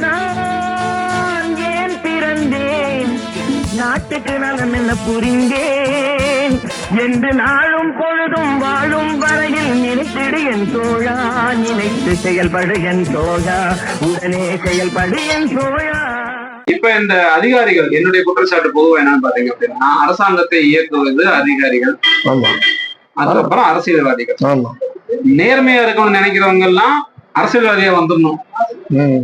நான் ஏன் பிறந்தேன்? நாட்டுக்கு நலம் என்ன புரிந்தேன்? என்று நாளும் பொழுதும் வாழும் வரையில் நினைத்திடு என் தோழா நினைத்து செயல்படு என் தோழா உடனே செயல்படு என் தோழா. இப்ப இந்த அதிகாரிகள் என்னுடைய குற்றச்சாட்டு பொதுவா என்னன்னு பாத்தீங்க அப்படின்னா அரசாங்கத்தை இயக்குவது அதிகாரிகள். ஆமா. அதுக்கப்புறம் அரசியல்வாதிகள். ஆமா. நேர்மையா இருக்கணும்னு நினைக்கிறவங்க எல்லாம் அரசியல்வாதியா வந்துடணும். ம்.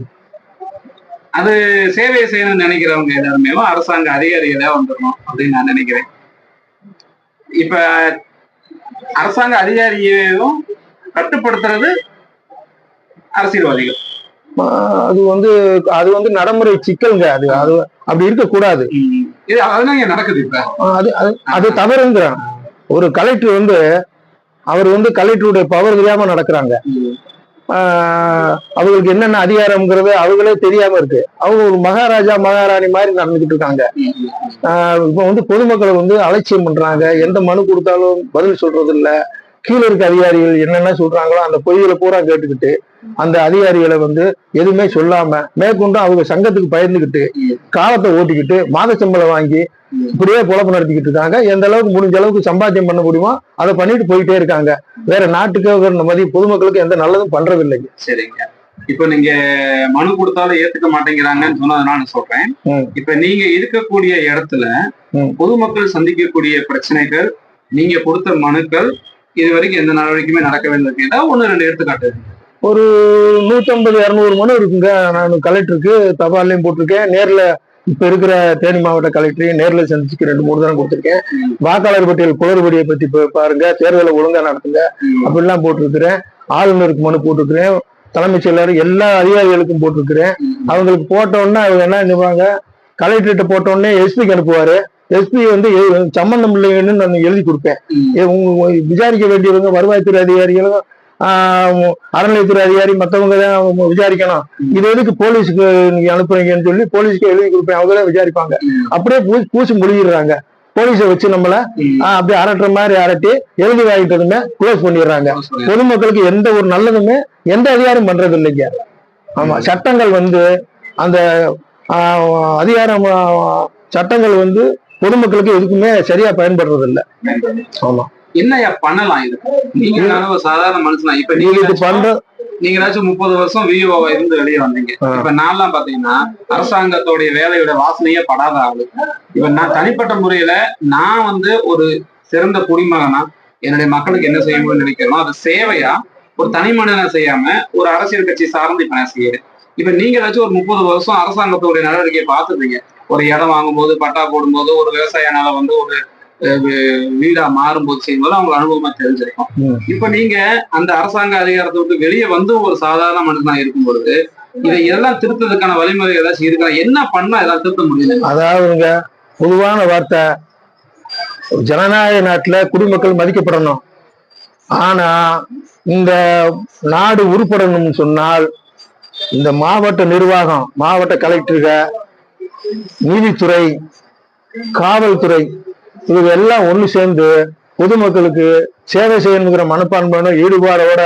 அது சேவை செய்யணும்னு நினைக்கிறவங்க எல்லாருமே அரசாங்க அதிகாரிகளா வந்துடணும் அப்படின்னு நான் நினைக்கிறேன். இப்ப அரசாங்க அதிகாரியையும் கட்டுப்படுத்துறது அரசியல்வாதிகள். அது வந்து அது வந்து நடைமுறை சிக்கல்ங்க. அது அது அப்படி அதெல்லாம் இங்க நடக்குது இப்ப. அது அது- தவறுங்கிறான் ஒரு கலெக்டர் வந்து அவர் வந்து கலெக்டருடைய பவர் தெரியாம நடக்கிறாங்க. அவங்களுக்கு என்னென்ன அதிகாரம்ங்கிறது அவங்களே தெரியாம இருக்கு. அவங்க ஒரு மகாராஜா மகாராணி மாதிரி நடந்துகிட்டு இருக்காங்க. ஆஹ் இப்ப வந்து பொதுமக்களை வந்து அலட்சியம் பண்றாங்க. எந்த மனு கொடுத்தாலும் பதில் சொல்றது இல்ல கீழே இருக்க அதிகாரிகள் என்னென்ன சொல்றாங்களோ அந்த பொய்களை பூரா கேட்டுக்கிட்டு அந்த அதிகாரிகளை வந்து எதுவுமே சொல்லாம மேற்கொண்டு அவங்க சங்கத்துக்கு பயந்துகிட்டு காலத்தை ஓட்டிக்கிட்டு மாத சம்பளம் வாங்கி இப்படியே பொழப்பு நடத்திக்கிட்டு இருக்காங்க. எந்த அளவுக்கு முடிஞ்ச அளவுக்கு சம்பாத்தியம் பண்ண முடியுமோ அதை பண்ணிட்டு போயிட்டே இருக்காங்க. வேற நாட்டுக்கு வேற மதி பொதுமக்களுக்கு எந்த நல்லதும் பண்றதில்லைங்க சரிங்க. இப்ப நீங்க மனு கொடுத்தாலும் ஏத்துக்க மாட்டேங்கிறாங்கன்னு சொன்னதுனால நான் சொல்றேன். இப்ப நீங்க இருக்கக்கூடிய இடத்துல. பொதுமக்கள் சந்திக்கக்கூடிய பிரச்சனைகள் நீங்க கொடுத்த மனுக்கள் இது வரைக்கும் எந்த நடவடிக்கையுமே நடக்க வேண்டியது ஏதாவது ஒன்று ரெண்டு எடுத்துக்காட்டு. ஒரு நூற்றம்பது இரநூறு மனு இருக்குங்க. நான் கலெக்டருக்கு தபாலையும் போட்டிருக்கேன். நேரில் இப்ப இருக்கிற தேனி மாவட்ட கலெக்டரையும் நேரில் சந்திச்சுக்கு ரெண்டு மூணு தரம் கொடுத்துருக்கேன். வாக்காளர் பட்டியல் குளறுபடியை பத்தி பாருங்க. தேர்தலை ஒழுங்கா நடத்துங்க. அப்படிலாம் போட்டிருக்கிறேன். ஆளுநருக்கு மனு போட்டிருக்கிறேன். தலைமைச் செயலர் எல்லா அதிகாரிகளுக்கும் போட்டிருக்கிறேன். அவங்களுக்கு போட்டோன்னே அவங்க என்ன நினைப்பாங்க? கலெக்டர்கிட்ட போட்டோன்னே எஸ்பிக்கு அனுப்புவாரு. எஸ்பி வந்து சம்பந்தம் இல்லைன்னு நான் எழுதி கொடுப்பேன். விசாரிக்க வேண்டியவங்க வருவாய்த்துறை அதிகாரிகளும் அறநிலையத்துறை அதிகாரி மத்தவங்க தான் விசாரிக்கணும். இது எதுக்கு போலீஸுக்கு நீங்க அனுப்புறீங்கன்னு சொல்லி போலீஸ்க்கு எழுதி கொடுப்பேன். அவங்க தான் விசாரிப்பாங்க அப்படியே பூசி பூசி முழுகிடுறாங்க. போலீஸை வச்சு நம்மள அப்படியே அரட்டுற மாதிரி அரட்டி எழுதி வாங்கிட்டதுமே க்ளோஸ் பண்ணிடுறாங்க. பொதுமக்களுக்கு எந்த ஒரு நல்லதுமே எந்த அதிகாரம் பண்றது இல்லைங்க ஆமா சட்டங்கள் வந்து அந்த அதிகாரம் சட்டங்கள் வந்து பொதுமக்களுக்கு எதுக்குமே சரியா பயன்படுறது இல்ல ஆமா. என்னையா பண்ணலாம் இது? நீங்க சாதாரண மனுஷனா இப்ப நீங்க இது பண்ற நீங்க ஏதாச்சும் முப்பது வருஷம் விஓவா இருந்து வெளியே வந்தீங்க. இப்ப நான்லாம் பாத்தீங்கன்னா அரசாங்கத்தோடைய வேலையோட வாசனையே படாத ஆளு. இப்ப நான் தனிப்பட்ட முறையில நான் வந்து ஒரு சிறந்த குடிமகனா என்னுடைய மக்களுக்கு என்ன செய்ய முடியும்னு நினைக்கிறோம் அது சேவையா ஒரு தனி மனிதனை செய்யாம ஒரு அரசியல் கட்சி சார்ந்து இப்ப நான் செய்யறேன். இப்ப நீங்க ஏதாச்சும் ஒரு முப்பது வருஷம் அரசாங்கத்தோடைய நடவடிக்கையை பார்த்துருப்பீங்க ஒரு இடம் வாங்கும்போது பட்டா போடும்போது ஒரு விவசாயனால வந்து ஒரு வீடா மாறும்போது செய்யும்போது அவங்க அனுபவமா தெரிஞ்சிருக்கும். இப்ப நீங்க அந்த அரசாங்க அதிகாரத்தை விட்டு வெளியே வந்து ஒரு சாதாரண மனுஷனா இருக்கும் பொழுது இதை எல்லாம் திருத்ததுக்கான வழிமுறை ஏதாச்சும் இருக்கா? என்ன பண்ணா எல்லாம் திருத்த முடியல அதாவதுங்க பொதுவான வார்த்தை ஜனநாயக நாட்டுல குடிமக்கள் மதிக்கப்படணும். ஆனா இந்த நாடு உருப்படணும்னு சொன்னால் இந்த மாவட்ட நிர்வாகம் மாவட்ட கலெக்டருக நீதித்துறை காவல்துறை இது எல்லாம் ஒண்ணு சேர்ந்து பொதுமக்களுக்கு சேவை செய்யணுங்கிற மனப்பான்மையோட ஈடுபாடோட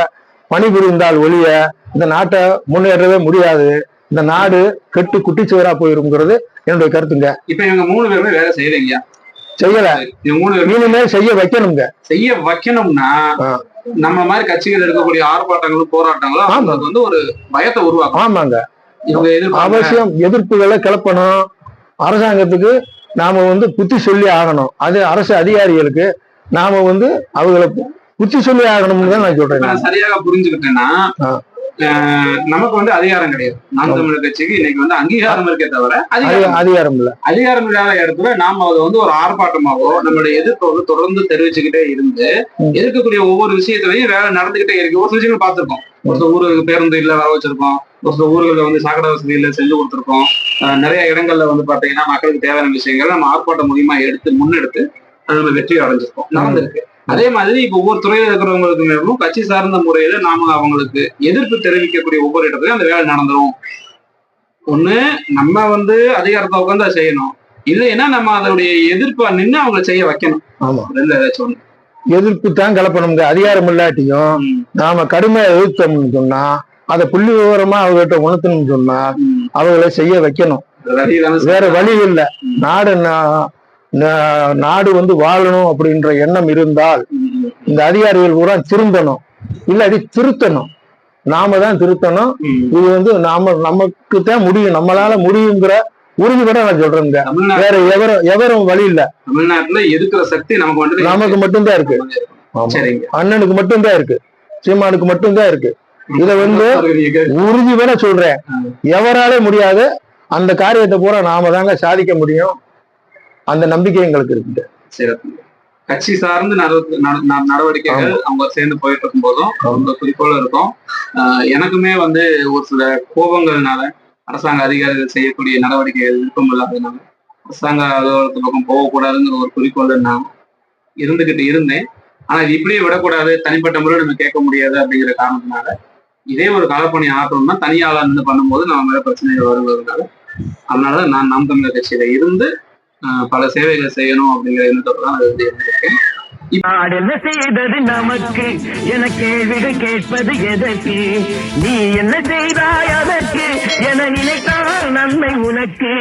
பணிபுரிந்தால் ஒழிய இந்த நாட்டை முன்னேறவே முடியாது. இந்த நாடு கெட்டு குட்டிச்சுவரா போயிருங்கிறது என்னுடைய கருத்துங்க. இப்ப இவங்க மூணு பேருமே வேலை செய்யறீங்க செய்யல. இனிமேல் செய்ய வைக்கணுங்க. செய்ய வைக்கணும்னா. நம்ம மாதிரி கட்சிகள் இருக்கக்கூடிய ஆர்ப்பாட்டங்களும் போராட்டங்களும் வந்து ஒரு பயத்தை உருவாக்கும். ஆமாங்க. இவங்க அவசியம் எதிர்ப்புகளை கிளப்பணும். அரசாங்கத்துக்கு நாம வந்து புத்தி சொல்லி ஆகணும். அது அரசு அதிகாரிகளுக்கு நாம வந்து அவங்கள புத்தி சொல்லி ஆகணும்னு தான் நான் சொல்றேன். சரியாக புரிஞ்சுக்கிட்டேன்னா நமக்கு வந்து அதிகாரம் கிடையாது. நாம் தமிழர் கட்சிக்கு இன்னைக்கு வந்து அங்கீகாரம் இருக்கே தவிர அது அதிகாரம் அதிகாரம் இல்ல. அதிகாரம் இல்லாத இடத்துல நாம அதை வந்து ஒரு ஆர்ப்பாட்டமாவோ நம்மளுடைய எதிர்ப்பை வந்து தொடர்ந்து தெரிவிச்சுக்கிட்டே இருந்து ம். எதிர்க்கக்கூடிய ஒவ்வொரு விஷயத்திலையும் வேலை நடந்துகிட்டே இருக்கு. ஒரு சில விஷயங்கள் பார்த்திருக்கோம் ஒரு சில ஊருக்கு பேருந்து இல்ல வர வச்சிருக்கோம் ஒரு சில ஊர்களில் வந்து சாக்கடை வசதி இல்ல செஞ்சு கொடுத்துருக்கோம் நிறைய இடங்கள்ல வந்து பாத்தீங்கன்னா மக்களுக்கு தேவையான விஷயங்களை நம்ம ஆர்ப்பாட்டம் மூலியமா எடுத்து முன்னெடுத்து அது நம்ம வெற்றி அடைஞ்சிருக்கோம் நடந்திருக்கு. அதே மாதிரி இப்ப ஒவ்வொரு துறையில இருக்கிறவங்களுக்கு கட்சி சார்ந்த முறையில நாம அவங்களுக்கு எதிர்ப்பு தெரிவிக்கக்கூடிய ஒவ்வொரு இடத்துலயும் அந்த வேலை நடந்துரும். ஒண்ணு நம்ம வந்து அதிகாரத்தை உட்காந்து அதை செய்யணும். இல்லைன்னா நம்ம அதனுடைய எதிர்ப்பை நின்று அவங்களை செய்ய வைக்கணும். ஆமா. ரெண்டுல ஏதாச்சும் ஒண்ணு எதிர்ப்பு தான் கிளப்பணுங்க அதிகாரம் இல்லாட்டியும். நாம கடுமையா எதிர்த்தோம்னு சொன்னா அதை புள்ளி விவரமா அவங்ககிட்ட உணர்த்தணும்னு சொன்னா அவங்களை செய்ய வைக்கணும். வேற வழி இல்லை நாடு நாடு வந்து வாழணும் அப்படின்ற எண்ணம் இருந்தால் இந்த அதிகாரிகள் பூரா திருந்தணும். இல்லாட்டி திருத்தணும். நாம தான் திருத்தணும். இது வந்து நாம நமக்கு தான் முடியும். நம்மளால முடியுங்கிற உறுதிபட நான் சொல்றேங்க. வேற எவரும் எவரும் வழி இல்ல. தமிழ்நாட்டுல எதுக்குற சக்தி நமக்கு நமக்கு மட்டும்தான் இருக்கு. அண்ணனுக்கு மட்டும்தான் இருக்கு. சீமானுக்கு மட்டும்தான் இருக்கு. இத வந்து உறுதிபட சொல்றேன். எவராலே முடியாது அந்த காரியத்தை பூரா நாம தாங்க சாதிக்க முடியும். அந்த நம்பிக்கை எங்களுக்கு இருக்குது. சிறப்பு. கட்சி சார்ந்து நட- நட- நட- நடவடிக்கைகள் அவங்க சேர்ந்து போயிட்டு இருக்கும் போதும் அவங்க குறிக்கோள் இருக்கும். எனக்குமே வந்து ஒரு சில கோபங்கள்னால அரசாங்க அதிகாரிகள் செய்யக்கூடிய நடவடிக்கைகள் விருப்பம் இல்லாததுனால அரசாங்க அலுவலகத்து பக்கம் போகக்கூடாதுங்கிற ஒரு குறிக்கோள் நான் இருந்துகிட்டு இருந்தேன். ஆனா இது இப்படியே விடக்கூடாது தனிப்பட்ட முறையில் நம்ம கேட்க முடியாது அப்படிங்கிற காரணத்தினால இதே ஒரு களப்பணி ஆட்டணும்னா தனியாளா இருந்து பண்ணும்போது நம்ம மேல பிரச்சனைகள் வருவதனால அதனாலதான் நான் நாம் தமிழர் கட்சியில இருந்து பல சேவைகள் செய்யணும் அப்படிங்கிற எண்ணத்தோட தான் அது வந்து இருந்திருக்கேன் என்ன செய்தது நமக்கு? என கேள்விகள் கேட்பது எதற்கு? நீ என்ன செய்தாய் அதற்கு? என நினைத்தால் நன்மை உனக்கு.